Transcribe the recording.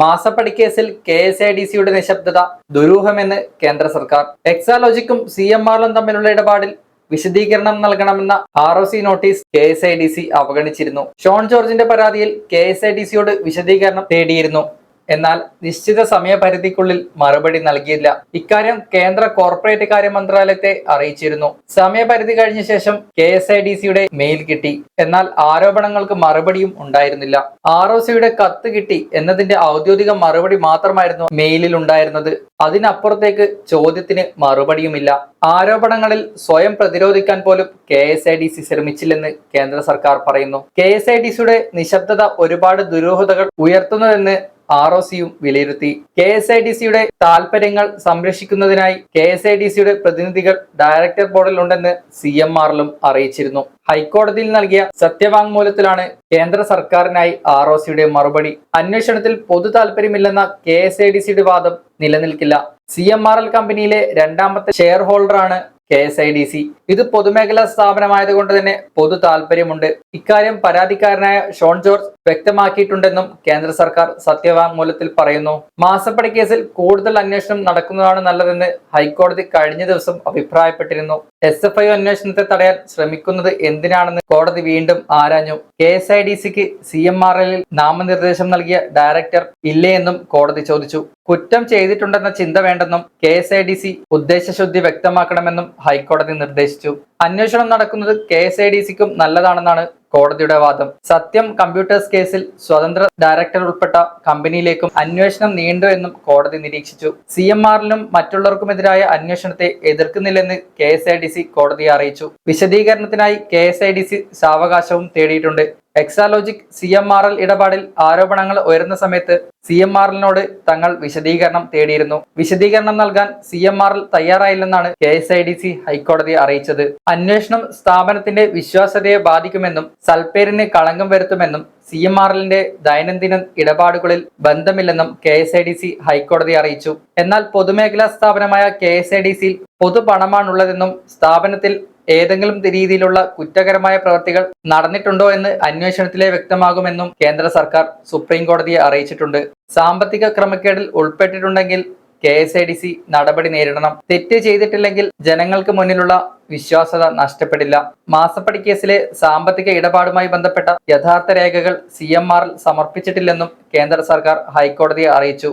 മാസപ്പടിക്കേസിൽ K S I D സിയുടെ നിശബ്ദത ദുരൂഹമെന്ന് കേന്ദ്ര സർക്കാർ. എക്സാലോജിക്കും സി എം ആറിലും തമ്മിലുള്ള ഇടപാടിൽ വിശദീകരണം നൽകണമെന്ന R O C notice K S I D C അവഗണിച്ചിരുന്നു. Shone ജോർജിന്റെ പരാതിയിൽ കെ എസ് ഐ ഡി സിയോട് വിശദീകരണം തേടിയിരുന്നു. എന്നാൽ നിശ്ചിത സമയപരിധിക്കുള്ളിൽ മറുപടി നൽകിയില്ല. ഇക്കാര്യം കേന്ദ്ര കോർപ്പറേറ്റ് കാര്യ മന്ത്രാലയത്തെ അറിയിച്ചിരുന്നു. സമയപരിധി കഴിഞ്ഞ ശേഷം കെ എസ് ഐ ഡി സിയുടെ മെയിൽ കിട്ടി. എന്നാൽ ആരോപണങ്ങൾക്ക് മറുപടിയും ഉണ്ടായിരുന്നില്ല. ആർ ഒ സിയുടെ കത്ത് കിട്ടി എന്നതിന്റെ ഔദ്യോഗിക മറുപടി മാത്രമായിരുന്നു മെയിലിൽ ഉണ്ടായിരുന്നത്. അതിനപ്പുറത്തേക്ക് ചോദ്യത്തിന് മറുപടിയുമില്ല. ആരോപണങ്ങളിൽ സ്വയം പ്രതിരോധിക്കാൻ പോലും K S I D C ശ്രമിച്ചില്ലെന്ന് കേന്ദ്ര സർക്കാർ പറയുന്നു. കെ എസ് ഐ ഡി സിയുടെ നിശബ്ദത ഒരുപാട് ദുരൂഹതകൾ ഉയർത്തുന്നതെന്ന് ആർ ഒ സിയും വിലയിരുത്തി. കെ എസ് ഐ ടി സിയുടെ താൽപര്യങ്ങൾ സംരക്ഷിക്കുന്നതിനായി കെ എസ് ഐ ടി സിയുടെ പ്രതിനിധികൾ ഡയറക്ടർ ബോർഡിൽ ഉണ്ടെന്ന് സി എം ആറിലും അറിയിച്ചിരുന്നു. ഹൈക്കോടതിയിൽ നൽകിയ സത്യവാങ്മൂലത്തിലാണ് കേന്ദ്ര സർക്കാരിനായി ആർ ഒ സിയുടെ മറുപടി. അന്വേഷണത്തിൽ പൊതു താൽപര്യമില്ലെന്ന കെ എസ് ഐ ഡി സിയുടെ വാദം നിലനിൽക്കില്ല. സി എം ആർ എൽ കമ്പനിയിലെ രണ്ടാമത്തെ share ഹോൾഡറാണ് K S I D C. ഇത് പൊതുമേഖലാ സ്ഥാപനമായതുകൊണ്ട് തന്നെ പൊതു താല്പര്യമുണ്ട്. ഇക്കാര്യം പരാതിക്കാരനായ ഷോൺ ജോർജ് വ്യക്തമാക്കിയിട്ടുണ്ടെന്നും കേന്ദ്ര സർക്കാർ സത്യവാങ്മൂലത്തിൽ പറയുന്നു. മാസപ്പടി കേസിൽ കൂടുതൽ അന്വേഷണം നടക്കുന്നതാണ് നല്ലതെന്ന് ഹൈക്കോടതി കഴിഞ്ഞ ദിവസം അഭിപ്രായപ്പെട്ടിരുന്നു. എസ് എഫ് ഐ അന്വേഷണത്തെ തടയാൻ ശ്രമിക്കുന്നത് എന്തിനാണെന്ന് കോടതി വീണ്ടും ആരാഞ്ഞു. കെ എസ് ഐ ഡി സിക്ക് സി എം ആർ എല്ലിൽ നാമനിർദ്ദേശം നൽകിയ ഡയറക്ടർ ഇല്ലേ എന്നും കോടതി ചോദിച്ചു. കുറ്റം ചെയ്തിട്ടുണ്ടെന്ന ചിന്ത വേണ്ടെന്നും K S I D C ഉദ്ദേശശുദ്ധി വ്യക്തമാക്കണമെന്നും ഹൈക്കോടതി നിർദ്ദേശിച്ചു. അന്വേഷണം നടക്കുന്നത് കെ എസ് ഐ ഡി സിക്കും നല്ലതാണെന്നാണ് കോടതിയുടെ വാദം. സത്യം കമ്പ്യൂട്ടേഴ്സ് കേസിൽ സ്വതന്ത്ര ഡയറക്ടർ ഉൾപ്പെട്ട കമ്പനിയിലേക്കും അന്വേഷണം നീണ്ടു എന്നും കോടതി നിരീക്ഷിച്ചു. സി എം ആറിലും മറ്റുള്ളവർക്കുമെതിരായ അന്വേഷണത്തെ എതിർക്കുന്നില്ലെന്ന് K S I D C കോടതിയെ അറിയിച്ചു. വിശദീകരണത്തിനായി K S I D C സാവകാശവും തേടിയിട്ടുണ്ട്. Exalogic C M R L ഇടപാടിൽ ആരോപണങ്ങൾ ഉയർന്ന സമയത്ത് സി എം ആർ എല്ലിനോട് തങ്ങൾ വിശദീകരണം തേടിയിരുന്നു. വിശദീകരണം നൽകാൻ C M R L തയ്യാറായില്ലെന്നാണ് K S I D C ഹൈക്കോടതിയെ അറിയിച്ചത്. അന്വേഷണം സ്ഥാപനത്തിന്റെ വിശ്വാസ്യതയെ ബാധിക്കുമെന്നും സൽപ്പേരിന് കളങ്കം വരുത്തുമെന്നും സി എം ആർ എല്ലിന്റെ ദൈനംദിന ഇടപാടുകളിൽ ബന്ധമില്ലെന്നും K S I D C ഹൈക്കോടതി അറിയിച്ചു. എന്നാൽ പൊതുമേഖലാ സ്ഥാപനമായ കെ എസ് ഐ ഡി സിയിൽ പൊതു പണമാണുള്ളതെന്നും സ്ഥാപനത്തിൽ ഏതെങ്കിലും രീതിയിലുള്ള കുറ്റകരമായ പ്രവൃത്തികൾ നടന്നിട്ടുണ്ടോ എന്ന് അന്വേഷണത്തിലെ വ്യക്തമാകുമെന്നും കേന്ദ്ര സർക്കാർ സുപ്രീം കോടതിയെ അറിയിച്ചിട്ടുണ്ട്. സാമ്പത്തിക ക്രമക്കേടിൽ ഉൾപ്പെട്ടിട്ടുണ്ടെങ്കിൽ K S I D C നടപടി നേരിടണം. തെറ്റ് ചെയ്തിട്ടില്ലെങ്കിൽ ജനങ്ങൾക്ക് മുന്നിലുള്ള വിശ്വാസത നഷ്ടപ്പെടില്ല. മാസപ്പടി കേസിലെ സാമ്പത്തിക ഇടപാടുമായി ബന്ധപ്പെട്ട യഥാർത്ഥ രേഖകൾ സി എം ആറിൽ സമർപ്പിച്ചിട്ടില്ലെന്നും കേന്ദ്ര സർക്കാർ ഹൈക്കോടതിയെ അറിയിച്ചു.